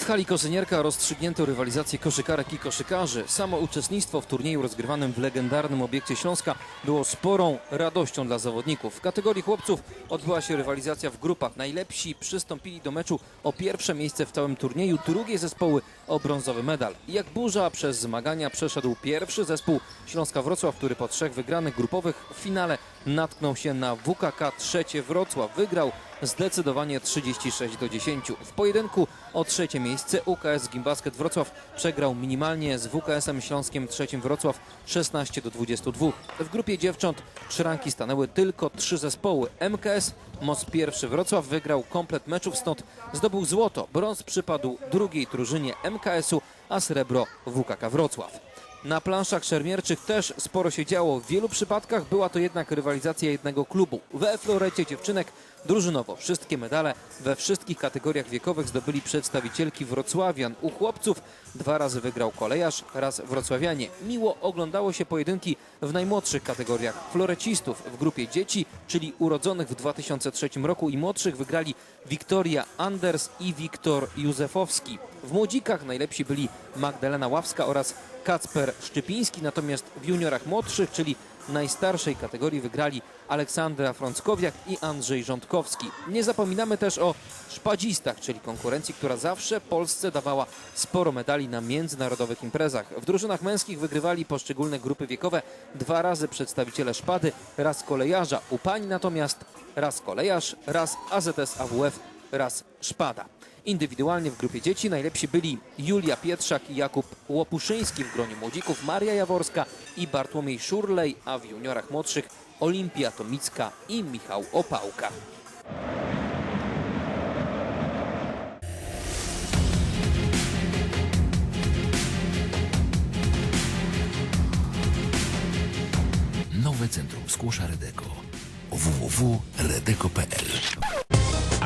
W hali Kosynierka rozstrzygnięto rywalizację koszykarek i koszykarzy. Samo uczestnictwo w turnieju rozgrywanym w legendarnym obiekcie Śląska było sporą radością dla zawodników. W kategorii chłopców odbyła się rywalizacja w grupach. Najlepsi przystąpili do meczu o pierwsze miejsce w całym turnieju, drugie zespoły o brązowy medal. Jak burza przez zmagania przeszedł pierwszy zespół Śląska Wrocław, który po trzech wygranych grupowych w finale natknął się na WKK trzecie Wrocław. Wygrał zdecydowanie 36 do 10. W pojedynku o trzecie miejsce UKS Gimbasket Wrocław przegrał minimalnie z WKS-em Śląskiem trzecim Wrocław 16 do 22. W grupie dziewcząt trzy ranki stanęły tylko trzy zespoły. MKS Most pierwszy Wrocław wygrał komplet meczów, stąd zdobył złoto. Brąz przypadł drugiej drużynie MKS-u, a srebro WKK Wrocław. Na planszach szermierczych też sporo się działo. W wielu przypadkach była to jednak rywalizacja jednego klubu. We Florecie dziewczynek drużynowo wszystkie medale we wszystkich kategoriach wiekowych zdobyli przedstawicielki Wrocławian. U chłopców dwa razy wygrał kolejarz, raz wrocławianie. Miło oglądało się pojedynki w najmłodszych kategoriach. Florecistów w grupie dzieci, czyli urodzonych w 2003 roku i młodszych wygrali Wiktoria Anders i Wiktor Józefowski. W młodzikach najlepsi byli Magdalena Ławska oraz Kacper Szczypiński, natomiast w juniorach młodszych, czyli najstarszej kategorii wygrali Aleksandra Frąckowiak i Andrzej Rządkowski. Nie zapominamy też o szpadzistach, czyli konkurencji, która zawsze Polsce dawała sporo medali na międzynarodowych imprezach. W drużynach męskich wygrywali poszczególne grupy wiekowe dwa razy przedstawiciele szpady, raz kolejarza. U pań natomiast raz kolejarz, raz AZS AWF, raz szpada. Indywidualnie w grupie dzieci najlepsi byli Julia Pietrzak i Jakub Łopuszyński w gronie młodzików, Maria Jaworska i Bartłomiej Szurlej, a w juniorach młodszych Olimpia Tomicka i Michał Opałka. Nowe Centrum Skłosza Redeko www.redeko.pl